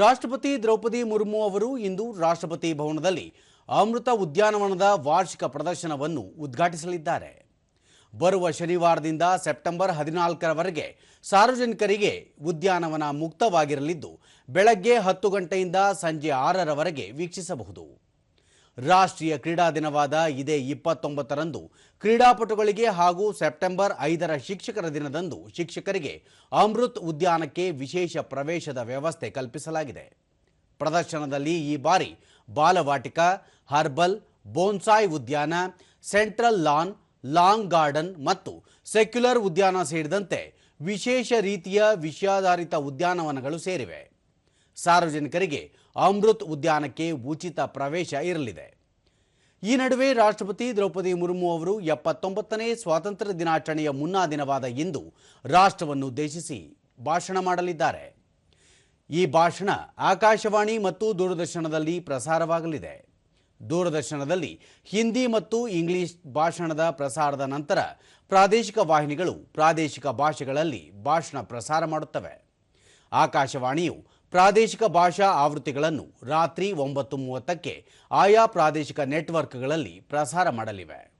ರಾಷ್ಟ್ರಪತಿ ದ್ರೌಪದಿ ಮುರ್ಮು ಅವರು ಇಂದು ರಾಷ್ಟ್ರಪತಿ ಭವನದಲ್ಲಿ ಅಮೃತ ಉದ್ಯಾನವನದ ವಾರ್ಷಿಕ ಪ್ರದರ್ಶನವನ್ನು ಉದ್ಘಾಟಿಸಲಿದ್ದಾರೆ. ಬರುವ ಶನಿವಾರದಿಂದ ಸೆಪ್ಟೆಂಬರ್ ಹದಿನಾಲ್ಕರವರೆಗೆ ಸಾರ್ವಜನಿಕರಿಗೆ ಉದ್ಯಾನವನ ಮುಕ್ತವಾಗಿರಲಿದ್ದು, ಬೆಳಗ್ಗೆ ಹತ್ತು ಗಂಟೆಯಿಂದ ಸಂಜೆ ಆರರವರೆಗೆ ವೀಕ್ಷಿಸಬಹುದು. ರಾಷ್ಟ್ರೀಯ ಕ್ರೀಡಾ ದಿನವಾದ ಇದೇ ಇಪ್ಪತ್ತೊಂಬತ್ತರಂದು ಕ್ರೀಡಾಪಟುಗಳಿಗೆ ಹಾಗೂ ಸೆಪ್ಟೆಂಬರ್ ಐದರ ಶಿಕ್ಷಕರ ದಿನದಂದು ಶಿಕ್ಷಕರಿಗೆ ಅಮೃತ್ ಉದ್ಯಾನಕ್ಕೆ ವಿಶೇಷ ಪ್ರವೇಶದ ವ್ಯವಸ್ಥೆ ಕಲ್ಪಿಸಲಾಗಿದೆ. ಪ್ರದರ್ಶನದಲ್ಲಿ ಈ ಬಾರಿ ಬಾಲವಾಟಿಕ, ಹರ್ಬಲ್, ಬೋನ್ಸಾಯ್ ಉದ್ಯಾನ, ಸೆಂಟ್ರಲ್ ಲಾನ್, ಲಾಂಗ್ ಗಾರ್ಡನ್ ಮತ್ತು ಸೆಕ್ಯುಲರ್ ಉದ್ಯಾನ ಸೇರಿದಂತೆ ವಿಶೇಷ ರೀತಿಯ ವಿಷಯಾಧಾರಿತ ಉದ್ಯಾನವನಗಳು ಸೇರಿವೆ. ಸಾರ್ವಜನಿಕರಿಗೆ ಅಮೃತ್ ಉದ್ಯಾನಕ್ಕೆ ಉಚಿತ ಪ್ರವೇಶ ಇರಲಿದೆ. ಈ ನಡುವೆ ರಾಷ್ಟ್ರಪತಿ ದ್ರೌಪದಿ ಮುರ್ಮು ಅವರು ಎಪ್ಪತ್ತೊಂಬತ್ತನೇ ಸ್ವಾತಂತ್ರ್ಯ ದಿನಾಚರಣೆಯ ಮುನ್ನಾ ದಿನವಾದ ಇಂದು ರಾಷ್ಟ್ರವನ್ನು ಉದ್ದೇಶಿಸಿ ಭಾಷಣ ಮಾಡಲಿದ್ದಾರೆ. ಈ ಭಾಷಣ ಆಕಾಶವಾಣಿ ಮತ್ತು ದೂರದರ್ಶನದಲ್ಲಿ ಪ್ರಸಾರವಾಗಲಿದೆ. ದೂರದರ್ಶನದಲ್ಲಿ ಹಿಂದಿ ಮತ್ತು ಇಂಗ್ಲಿಷ್ ಭಾಷಣದ ಪ್ರಸಾರದ ನಂತರ ಪ್ರಾದೇಶಿಕ ವಾಹಿನಿಗಳು ಪ್ರಾದೇಶಿಕ ಭಾಷೆಗಳಲ್ಲಿ ಭಾಷಣ ಪ್ರಸಾರ ಮಾಡುತ್ತವೆ. ಆಕಾಶವಾಣಿಯು ಪ್ರಾದೇಶಿಕ ಭಾಷಾ ಆವೃತ್ತಿಗಳನ್ನು ರಾತ್ರಿ ಒಂಬತ್ತು ಮೂವತ್ತಕ್ಕೆ ಆಯಾ ಪ್ರಾದೇಶಿಕ ನೆಟ್ವರ್ಕ್ಗಳಲ್ಲಿ ಪ್ರಸಾರ ಮಾಡಲಿವೆ.